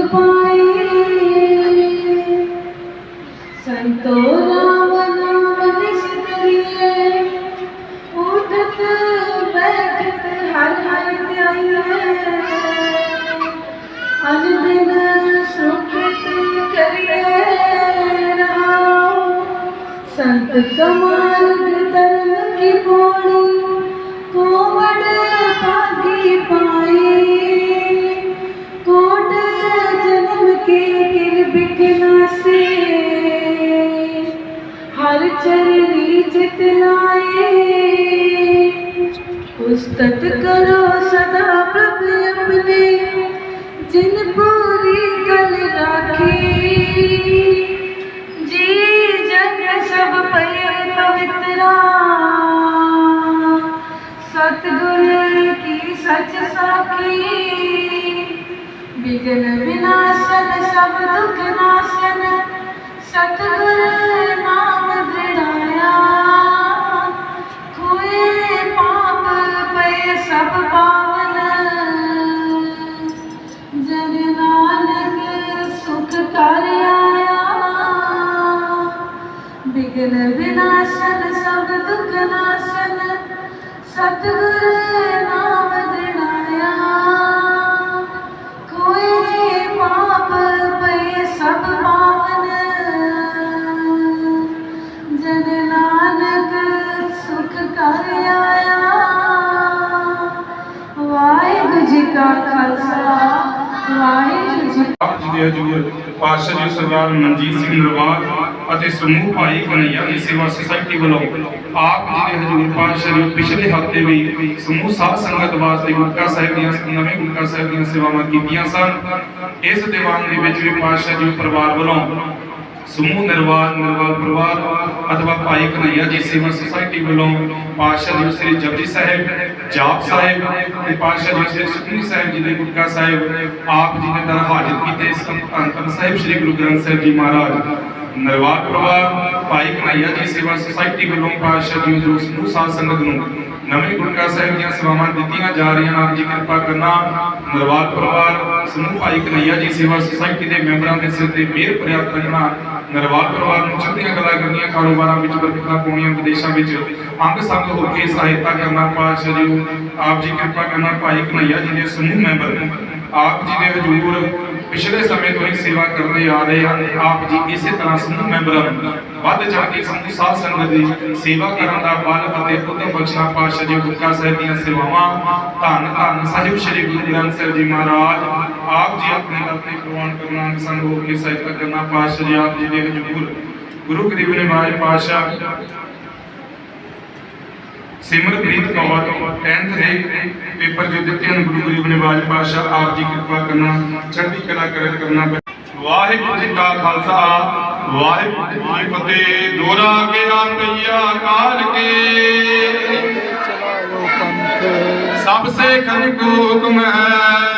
ਮੰਗਲ ਸੁਖ ਪਾਏ ਸੰਤੋ ਰਾਮ ਨਾਮ ਨਿਸਤਰੀਏ ਉਠਤ ਬੈਠਤ किल बिकना से। हर चरणी चितलाए। पुस्तक करो सदा प्रभु अपने, जिन पूरी कल राखी। जी जन सब पे पवित्रा। सतगुर की सच साखी। ਸੱਚ ਸਾਖੀ ਵਿਗਨ ਵਿਨਾਸ਼ਨ ਸਭ ਦੁਖ ਨਾਸ਼ਨ, ਸਤਿਗੁਰ ਨਾਮ ਦ੍ਰਿੜਾਇਆ। ਹੋਏ ਪਾਪ ਪਏ ਸਭ ਪਾਵਨ। ਜਨ ਨਾਨਕ ਸੁਖ ਕਰ ਆਇਆ ਵਿਗਨ ਵਿਨਾਸ਼ਨ ਸਭ ਦੁਖ ਨਾਸ਼ਨ ਵਾਹਿਗੁਰੂ ਜੀ ਕਾ ਖਾਲਸਾ, ਵਾਹਿਗੁਰੂ ਜੀ ਆਪ ਜੀ ਦੇ ਹਜੂਰ ਪਾਤਸ਼ਾਹ ਜੀ ਸਰਦਾਰ ਮਨਜੀਤ ਸਿੰਘ ਨਰਵਾਲ ਅਤੇ ਸਮੂਹ ਭਾਈ ਕਨਈਆ ਦੀ ਸੇਵਾ ਸੁਸਾਇਟੀ ਵੱਲੋਂ ਆਪ ਜੀ ਦੇ ਹਜੂਰ ਪਾਤਸ਼ਾਹ ਜੀ ਪਿਛਲੇ ਹਫ਼ਤੇ ਵੀ ਸਮੂਹ ਸਾਧ ਸੰਗਤ ਵਾਸਤੇ ਗੁਰਕਾ ਸਾਹਿਬ ਦੀਆਂ ਨਵੇਂ ਗੁਰਕਾ ਸਾਹਿਬ ਦੀਆਂ ਸੇਵਾਵਾਂ ਕੀਤੀਆਂ ਸਨ। ਇਸ ਦੀਵਾਨ ਦੇ ਵਿੱਚ ਵੀ ਪਾਤਸ਼ਾਹ ਜੀ ਪਰਿਵਾਰ ਵੱਲੋਂ ਸਮੂਹ ਨਿਰਵਾਲ ਨਿਰਵਾਲ ਪਰਿਵਾਰ ਅਥਵਾ ਭਾਈ ਕਨਈਆ ਜੀ ਸੇਵਾ ਸੁਸਾਇਟੀ ਵੱਲੋਂ ਪਾਤਸ਼ਾਹ ਜੀ ਸ੍ਰੀ ਜਪਜੀ ਸਾਹਿਬ ਜਾਪ ਸਾਹਿਬ, ਤੇ ਪਾਤਸ਼ਾਹ ਜੀ ਸ੍ਰੀ ਸੁਖਮਨੀ ਸਾਹਿਬ ਜੀ ਦੇ ਗੁਰਕਾ ਸਾਹਿਬ, ਆਪ ਜੀ ਨੇ ਦਰ ਹਾਜ਼ਰ ਕੀਤੇ ਸੰਤਨ ਸਾਹਿਬ ਸ੍ਰੀ ਗੁਰੂ ਗ੍ਰੰਥ ਸਾਹਿਬ ਜੀ ਮਹਾਰਾਜ। ਨਿਰਵਾਲ ਪਰਿਵਾਰ ਭਾਈ ਕਨਈਆ ਜੀ ਸੇਵਾ ਸੁਸਾਇਟੀ ਵੱਲੋਂ ਪਾਤਸ਼ਾਹ ਜੀ ਜੋ ਸਮੂਹ ਸਾਧ ਸੰਗਤ ਨੂੰ ਨਵੇਂ ਗੁਟਕਾ ਸਾਹਿਬ ਦੀਆਂ ਸੇਵਾਵਾਂ ਦਿੱਤੀਆਂ ਜਾ ਰਹੀਆਂ ਹਨ ਆਪ ਜੀ ਕਿਰਪਾ ਕਰਨਾ। ਨਿਰਵਾਲ ਪਰਿਵਾਰ ਸਮੂਹ ਭਾਈ ਕਨਈਆ ਜੀ ਸੇਵਾ ਸੁਸਾਇਟੀ ਦੇ ਮੈਂਬਰਾਂ ਦੇ ਸਿਰ ਤੇ ਮਿਹਰ ਭਰਿਆ ਕਰਨਾ। ਨਿਰਵਾਲ ਪਰਿਵਾਰ ਨੂੰ ਚੜ੍ਹਦੀਆਂ ਕਲਾ ਕਾਰੋਬਾਰਾਂ ਵਿੱਚ ਬਰਕਤਾਂ ਪਾਉਣੀਆਂ, ਵਿਦੇਸ਼ਾਂ ਵਿੱਚ ਅੰਗ ਸੰਗ ਹੋ ਕੇ ਸਹਾਇਤਾ ਕਰਨਾ, ਪਾਤਸ਼ਾਹ ਜੀ ਆਪ ਜੀ ਕਿਰਪਾ ਕਰਨਾ, ਭਾਈ ਕਨਈਆ ਜੀ ਦੇ ਸਮੂਹ ਮੈਂਬਰ, ਆਪ ਜੀ ਦੇ ਹਜੂਰ ਪਿਛਲੇ ਸਮੇਂ ਤੋਂ ਹੀ ਸੇਵਾ ਕਰਦੇ ਆ ਰਹੇ ਹਨ, ਆਪ ਜੀ ਇਸੇ ਤਰ੍ਹਾਂ ਸਮੂਹ ਮੈਂਬਰਾਂ ਵੱਧ ਚੜ ਕੇ ਸਮੂਹ ਸਾਧ ਸੰਗਤ ਦੀ ਸੇਵਾ ਕਰਨ ਦਾ ਬਲ ਅਤੇ ਉਦਮ ਬਖਸ਼ਣਾ, ਪਾਤਸ਼ਾਹ ਜੀ ਗੁਰਕਾ ਸਾਹਿਬ ਦੀਆਂ ਸੇਵਾਵਾਂ ਧੰਨ ਧੰਨ ਸਾਹਿਬ ਸ੍ਰੀ ਗੁਰੂ ਗ੍ਰੰਥ ਸਾਹਿਬ ਜੀ ਮਹਾਰਾਜ ਆਪ ਜੀ ਆਪਣੇ ਦਰ ਤੇ ਪ੍ਰਵਾਨ ਕਰਨਾ ਅੰਗ ਸੰਗ ਹੋ ਕੇ ਸਹਾਇਤਾ ਕਰਨਾ ਪਾਤਸ਼ਾਹ ਜੀ ਆਪ ਜੀ ਦੇ ਹਜੂਰ ਗੁਰੂ ਗਰੀਬ ਨਿਵਾਜ ਪਾਤਸ਼ਾਹ ਸਿਮਰਪ੍ਰੀਤ ਕੌਰ 10th ਦੇ ਪੇਪਰ ਜੋ ਦਿੱਤੇ ਹਨ ਗੁਰੂ ਗਰੀਬ ਨਿਵਾਜ ਪਾਤਸ਼ਾਹ ਆਪ ਜੀ ਕਿਰਪਾ ਕਰਨਾ ਚੜ੍ਹਦੀ ਕਲਾ ਕਰ ਕਰਨਾ ਵਾਹਿਗੁਰੂ ਜੀ ਕਾ ਖਾਲਸਾ ਵਾਹਿਗੁਰੂ ਜੀ ਕੀ ਫਤਿਹ ਦੋਰਾ ਕੇ ਆਂਦਈਆ ਕਾਲ ਕੇ ਚਲਾਓ ਪੰਥ ਸਭ ਸੇ ਖਨ ਕੋ ਹੁਕਮ ਹੈ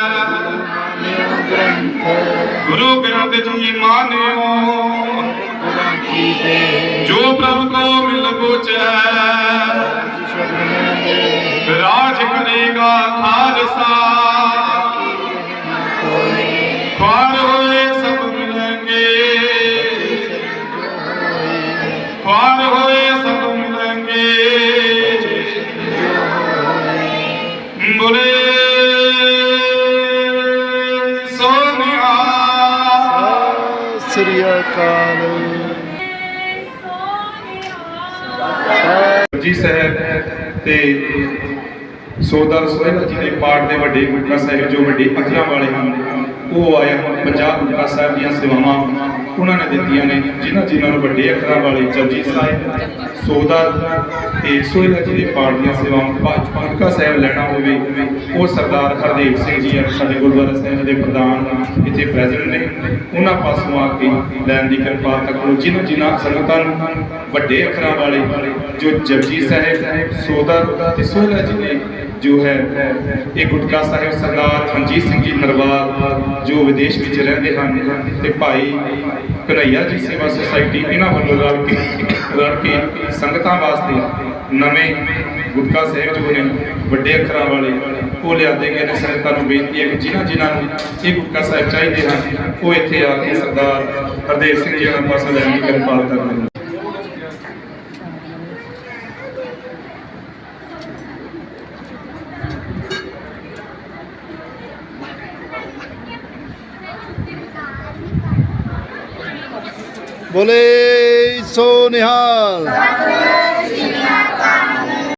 ਨਿਉ ਗ੍ਰੰਥ ਗੁਰੂ ਗ੍ਰੰਥ ਜੀ ਮਾਨਿਓ। ਜੋ ਪ੍ਰਭ ਕੋ ਮਿਲ ਬੁਚੈ ਰਾਜ ਕਰੇਗਾ ਖਾਲਸਾ। ਖਾਰ ਹੋਏ ਸਭ ਮਿਲਣਗੇ। ਖਾਰ ਹੋਏ ਸਭ ਮਿਲਣਗੇ। ਬੋਲੇ ਸ੍ਰੀ ਅਕਾਲ। ਜੀ ਸਾਹਿਬ ਤੇ ਸੋਦਰ ਸੋਹਿਲ ਜੀ ਦੇ ਪਾਠ ਦੇ ਵੱਡੇ ਗੁਟਕਾ ਸਾਹਿਬ, ਜੋ ਵੱਡੇ ਅੱਖਰਾਂ ਵਾਲੇ ਹਨ। ਉਹ ਆਇਆ ਹਨ ਪੰਜਾਬ ਗੁਟਕਾ ਸਾਹਿਬ ਦੀਆਂ ਸੇਵਾਵਾਂ ਉਹਨਾਂ ਨੇ ਦਿੱਤੀਆਂ ਨੇ, ਜਿਨ੍ਹਾਂ ਜਿਨ੍ਹਾਂ ਨੂੰ ਵੱਡੇ ਅੱਖਰਾਂ ਵਾਲੇ ਜਪਜੀ ਸਾਹਿਬ ਸੋਦਰ ਤੇ ਸੋਹਿਲ ਜੀ ਦੇ ਪਾਠ ਦੀਆਂ ਸੇਵਾਵਾਂ ਪਾਠ ਸਾਹਿਬ ਲੈਣਾ ਹੋਵੇ, ਉਹ ਸਰਦਾਰ ਹਰਦੇਵ ਸਿੰਘ ਜੀ ਸਾਡੇ ਗੁਰਦੁਆਰਾ ਸਾਹਿਬ ਦੇ ਪ੍ਰਧਾਨ ਇੱਥੇ ਪ੍ਰੈਜ਼ੈਂਟ ਨੇ, ਉਹਨਾਂ ਪਾਸੋਂ ਆ ਕੇ ਲੈਣ ਦੀ ਕਿਰਪਾ ਕਰੋ ਜਿਨ੍ਹਾਂ ਜਿਨ੍ਹਾਂ ਸੰਗਤਾਂ ਨੂੰ ਵੱਡੇ ਅੱਖਰਾਂ ਵਾਲੇ ਜੋ ਜਪਜੀ ਸਾਹਿਬ ਸੋਦਰ ਤੇ ਸੋਹਿਲ ਜੀ ਨੇ ਜੋ ਹੈ, ਇਹ ਗੁਟਕਾ ਸਾਹਿਬ ਸਰਦਾਰ ਮਨਜੀਤ ਸਿੰਘ ਜੀ ਨਰਵਾਲ, ਜੋ ਵਿਦੇਸ਼ ਵਿੱਚ ਰਹਿੰਦੇ ਹਨ ਤੇ ਭਾਈ ਕਨਈਆ ਜੀ ਸੇਵਾ ਸੁਸਾਇਟੀ, ਇਹਨਾਂ ਵੱਲੋਂ ਰਲ ਕੇ ਰਲ ਕੇ ਸੰਗਤਾਂ ਵਾਸਤੇ ਨਵੇਂ ਗੁਟਕਾ ਸਾਹਿਬ ਜੋ ਨੇ, ਵੱਡੇ ਅੱਖਰਾਂ ਵਾਲੇ, ਉਹ ਲਿਆਦੇ ਗਏ ਨੇ। ਸੰਗਤਾਂ ਨੂੰ ਬੇਨਤੀ ਹੈ ਕਿ ਜਿਨ੍ਹਾਂ ਜਿਨ੍ਹਾਂ ਨੂੰ ਇਹ ਗੁਟਕਾ ਸਾਹਿਬ ਚਾਹੀਦੇ ਹਨ, ਉਹ ਇੱਥੇ ਆ ਕੇ ਸਰਦਾਰ ਹਰਦੇਵ ਸਿੰਘ ਜੀ ਦਾ ਪਾਸਾ ਲੈਣ ਦੀ ਕਿਰਪਾਲਤਾ ਕਰਨੀ ਬੋਲੇ ਸੋ ਨਿਹਾਲ।